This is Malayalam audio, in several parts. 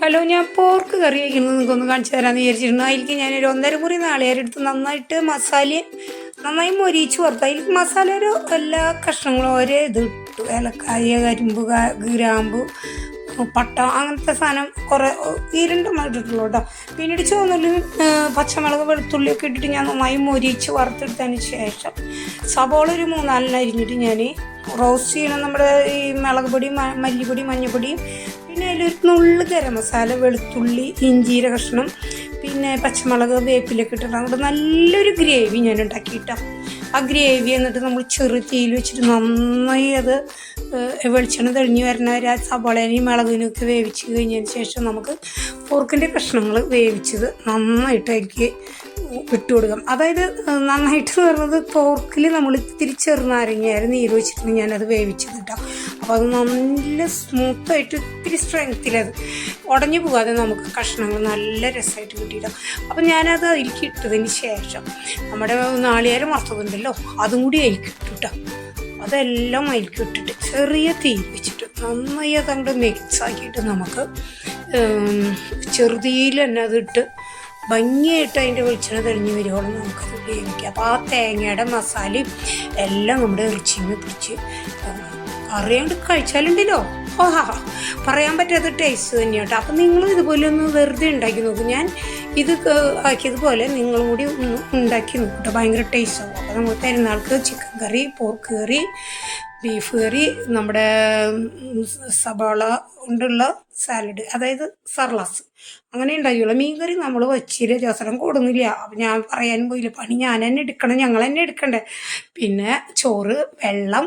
ഹലോ ഞാൻ പോർക്ക് കറി വയ്ക്കുന്നത് നിങ്ങൾക്ക് ഒന്ന് കാണിച്ചു തരാമെന്ന് വിചാരിച്ചിരുന്നു. അതിലേക്ക് ഞാനൊരു ഒന്നര മുറി നാളികേരെടുത്ത് നന്നായിട്ട് മസാല നന്നായി മൊരിയിച്ച് വറുത്തു. അതിലേക്ക് മസാലയുടെ എല്ലാ കഷ്ണങ്ങളും ഒരേ ഇത് ഇട്ടു. ഏലക്കായ കരിമ്പ് ഗ്രാമ്പ് പട്ട അങ്ങനത്തെ സാധനം കുറേ ഈ രണ്ടെണ്ണം ഇട്ടിട്ടുള്ളൂ കേട്ടോ. പിന്നീട് ചുവന്നുള്ളി പച്ചമുളക് വെളുത്തുള്ളിയൊക്കെ ഇട്ടിട്ട് ഞാൻ നന്നായി മൊരിച്ച് വറുത്തെടുത്തതിന് ശേഷം സബോള ഒരു മൂന്നാലിന് അരിഞ്ഞിട്ട് ഞാൻ റോസ്റ്റ് ചെയ്യണം. നമ്മുടെ ഈ മുളക് പൊടി മല്ലിപ്പൊടി മഞ്ഞൾപ്പൊടിയും പിന്നെ അതിലൊരു നുള്ളു ഗരം മസാല വെളുത്തുള്ളി ഇഞ്ചീര കഷ്ണം പിന്നെ പച്ചമുളക് വേപ്പിലൊക്കെ ഇട്ടിട്ട് അങ്ങോട്ട് നല്ലൊരു ഗ്രേവി ഞാൻ ഉണ്ടാക്കിയിട്ടാ. ആ ഗ്രേവി എന്നിട്ട് നമ്മൾ ചെറു തീയിൽ വെച്ചിട്ട് നന്നായി അത് വെളിച്ചെണ്ണ തെളിഞ്ഞു വരുന്ന വരെ ആ സവാളേനെയും മുളകിനും ഒക്കെ വേവിച്ച് കഴിഞ്ഞതിന് ശേഷം നമുക്ക് പോർക്കിന്റെ കഷ്ണങ്ങൾ വേവിച്ചത് നന്നായിട്ട് ഇട്ട് കൊടുക്കാം അതായത് നന്നായിട്ട് പറഞ്ഞത് പോർക്കിൽ നമ്മൾ ഇത്തിരി ചെറുനാരങ്ങയായിരുന്നു നീര് വെച്ചിട്ട് ഞാനത് വേവിച്ചത് കേട്ടോ അപ്പോൾ അത് നല്ല സ്മൂത്തായിട്ട് ഇത്തിരി സ്ട്രെങ്ത്തിലത് ഉടഞ്ഞു പോകാതെ നമുക്ക് കഷ്ണങ്ങൾ നല്ല രസമായിട്ട് കിട്ടിയിട്ടോ അപ്പം ഞാനത് അതിലേക്ക് ഇട്ടതിന് ശേഷം നമ്മുടെ നാളികേരം വറുത്തതുണ്ടല്ലോ അതും കൂടി അതിലേക്ക് ഇട്ടു അതെല്ലാം അതിലേക്ക് ഇട്ടിട്ട് ചെറിയ തീ വെച്ചിട്ട് നന്നായി അത് അങ്ങോട്ട് മിക്സ് ആക്കിയിട്ട് നമുക്ക് ചെറുതീയിൽ തന്നെ അതിട്ട് ഭംഗിയായിട്ട് അതിന്റെ വെളിച്ചെണ്ണ തെളിഞ്ഞ് വരുവോളം നമുക്കത് ഉപയോഗിക്കാം അപ്പോൾ ആ തേങ്ങയുടെ മസാലയും എല്ലാം നമ്മുടെ ഇറച്ചിന്ന് പിടിച്ച് അറിയാണ്ട് കഴിച്ചാലുണ്ടല്ലോ. ഓഹാ പറയാൻ പറ്റാത്ത ടേസ്റ്റ് തന്നെയാണ് കേട്ടോ. അപ്പം നിങ്ങൾ ഇതുപോലെ ഒന്ന് വെറുതെ ഉണ്ടാക്കി നോക്കും. ഞാൻ ഇത് ആക്കിയതുപോലെ നിങ്ങളും കൂടി ഒന്ന് ഉണ്ടാക്കി നോക്കട്ടെ ഭയങ്കര ടേസ്റ്റ് ആവും. അപ്പോൾ നമ്മൾ പെരുന്നാൾക്ക് chicken curry pork curry beef curry നമ്മുടെ സബോള കൊണ്ടുള്ള സാലഡ് അതായത് സർലാസ്. അങ്ങനെ ഉണ്ടാക്കിയുള്ളൂ. മീൻ കറി നമ്മൾ വച്ചില്ല ജോസരം കൂടുന്നില്ല. അപ്പം ഞാൻ പറയാനും പോയില്ല. പണി ഞാൻ തന്നെ എടുക്കണം. ഞങ്ങൾ തന്നെ എടുക്കണ്ടേ. പിന്നെ ചോറ് വെള്ളം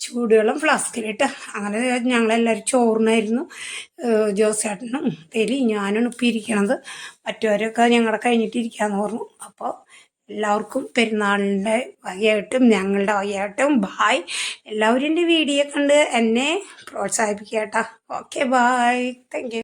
ചൂടുവെള്ളം ഫ്ലാസ്കിലിട്ട്. അങ്ങനെ ഞങ്ങളെല്ലാവരും ചോറിനായിരുന്നു. ജോസേട്ടനും തെലി ഞാനാണ് ഇപ്പം ഇരിക്കണത് മറ്റവരൊക്കെ ഞങ്ങളുടെ കഴിഞ്ഞിട്ടിരിക്കാന്ന് പറഞ്ഞു. അപ്പോൾ എല്ലാവർക്കും പെരുന്നാളിന്റെ വകയായിട്ടും ഞങ്ങളുടെ വകയായിട്ടും. ബായ് എല്ലാവരും എന്റെ വീഡിയോ കണ്ട് എന്നെ പ്രോത്സാഹിപ്പിക്കുക കേട്ടോ. Okay bye thank